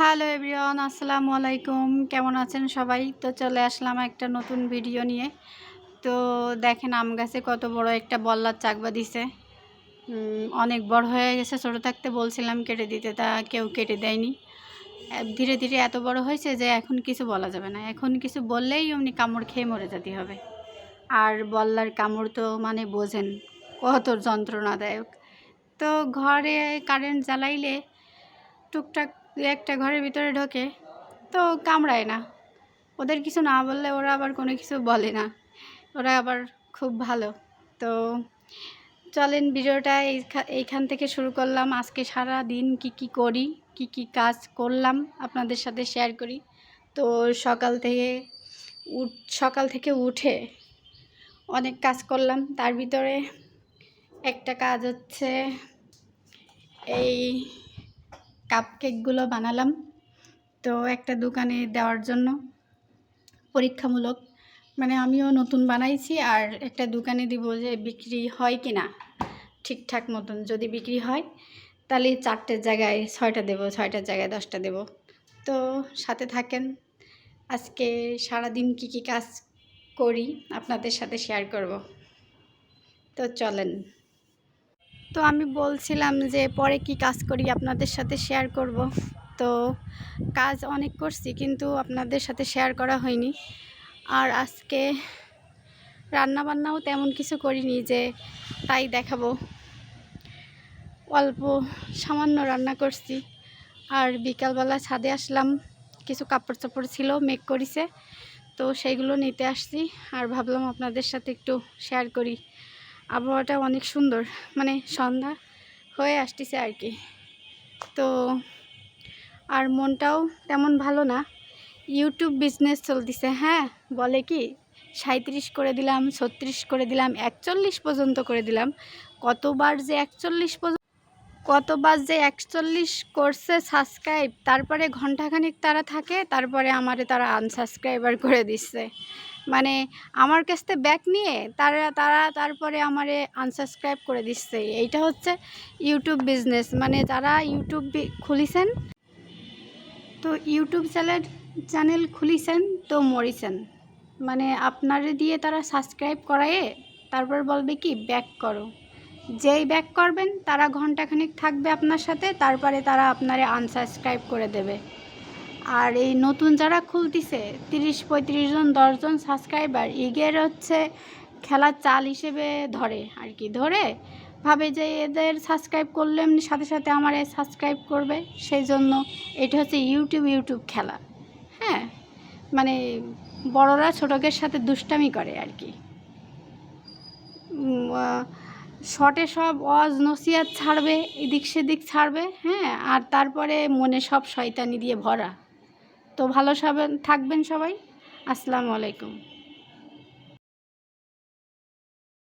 Hello everyone, আসসালামু আলাইকুম। কেমন আছেন সবাই? তো চলে আসলাম একটা নতুন ভিডিও নিয়ে। তো দেখেন আম গাছে কত বড় একটা বল্লার চাকবা দিছে। অনেক বড় হয়ে গেছে, ছোটো থাকতে বলছিলাম কেটে দিতে, তা কেউ কেটে দেয়নি। ধীরে ধীরে এত বড় হয়েছে যে এখন কিছু বলা যাবে না। এখন কিছু বললেই অমনি কামড় খেয়ে মরে যেতে হবে। আর বল্লার কামড় তো মানে বোঝেন কত যন্ত্রণাদায়ক। তো ঘরে কারেন্ট জ্বালাইলে টুকটাক দু একটা ঘরের ভিতরে ঢোকে, তো কামড়ায় না। ওদের কিছু না বললে ওরা আবার কোনো কিছু বলে না। ওরা আবার খুব ভালো। তো চলেন ভিডিওটা এইখা- এইখান থেকে শুরু করলাম। আজকে সারা দিন কি কি করি, কি কি কাজ করলাম আপনাদের সাথে শেয়ার করি। তো সকাল থেকে উঠ, সকাল থেকে উঠে অনেক কাজ করলাম। তার ভিতরে একটা কাজ হচ্ছে এই কাপকেকগুলো বানালাম। তো একটা দোকানে দেওয়ার জন্য পরীক্ষামূলক। মানে আমিও নতুন বানাইছি আর একটা দোকানে দিব যে বিক্রি হয় কি না ঠিকঠাক মতন যদি বিক্রি হয়, তাহলে চারটের জায়গায় ছয়টা দেবো ছয়টার জায়গায় দশটা দেবো। তো সাথে থাকেন। আজকে সারাদিন কি কি কাজ করি আপনাদের সাথে শেয়ার করব। তো চলেন। তো আমি বলছিলাম যে পরে কি কাজ করি আপনাদের সাথে শেয়ার করব। তো কাজ অনেক করছি কিন্তু আপনাদের সাথে শেয়ার করা হয়নি। আর আজকে রান্না বান্নাও তেমন কিছু করিনি যে তাই দেখাবো। অল্প সামান্য রান্না করছি। আর বিকালবেলা ছাদে আসলাম, কিছু কাপড় চাপড় ছিল মেক করিছে। তো সেইগুলো নিতে আসছি। আর ভাবলাম আপনাদের সাথে একটু শেয়ার করি। আবহাওয়াটা অনেক সুন্দর। মানে সন্ধ্যা হয়ে আসতেছে আর কি। তো আর মনটাও তেমন ভালো না। ইউটিউব বিজনেস চলতেছে হ্যাঁ? বলে কি সাঁত্রিশ করে দিলাম, ছত্রিশ করে দিলাম, একচল্লিশ পর্যন্ত করে দিলাম। কতবার যে একচল্লিশ পর্যন্ত কতবার যে একচল্লিশ করছে সাবস্ক্রাইব তারপরে ঘন্টাখানিক তারা থাকে, তারপরে আমারে তারা আনসাবস্ক্রাইবার করে দিচ্ছে। মানে আমার কাছ থেকে ব্যাক নিয়ে তারা তারা তারপরে আমারে আনসাবস্ক্রাইব করে দিচ্ছে। এইটা হচ্ছে ইউটিউব বিজনেস মানে যারা ইউটিউব খুলিছেন, তো ইউটিউব চ্যানেল চ্যানেল খুলিছেন তো মরিছেন। মানে আপনারে দিয়ে তারা সাবস্ক্রাইব করায়ে তারপর বলবে কি ব্যাক করো। যেই ব্যাক করবেন, তারা ঘন্টাখানিক থাকবে আপনার সাথে, তারপরে তারা আপনারে আনসাবস্ক্রাইব করে দেবে। আর এই নতুন যারা খুলতিছে, তিরিশ, পঁয়ত্রিশ জন দশজন সাবস্ক্রাইবার ইগের হচ্ছে খেলার চাল হিসেবে ধরে আর কি, ধরে ভাবে যে এদের সাবস্ক্রাইব করলে এমনি সাথে সাথে আমার সাবস্ক্রাইব করবে। সেই জন্য এটা হচ্ছে ইউটিউব ইউটিউব খেলা। হ্যাঁ মানে বড়রা ছোটকের সাথে দুষ্টামি করে আর কি। শর্টে সব অজ নসিয়াত ছাড়বে, এদিক সেদিক ছাড়বে হ্যাঁ আর তারপরে মনে সব শয়তানি দিয়ে ভরা। তো ভালো সাবেন থাকবেন সবাই। আসসালামু আলাইকুম।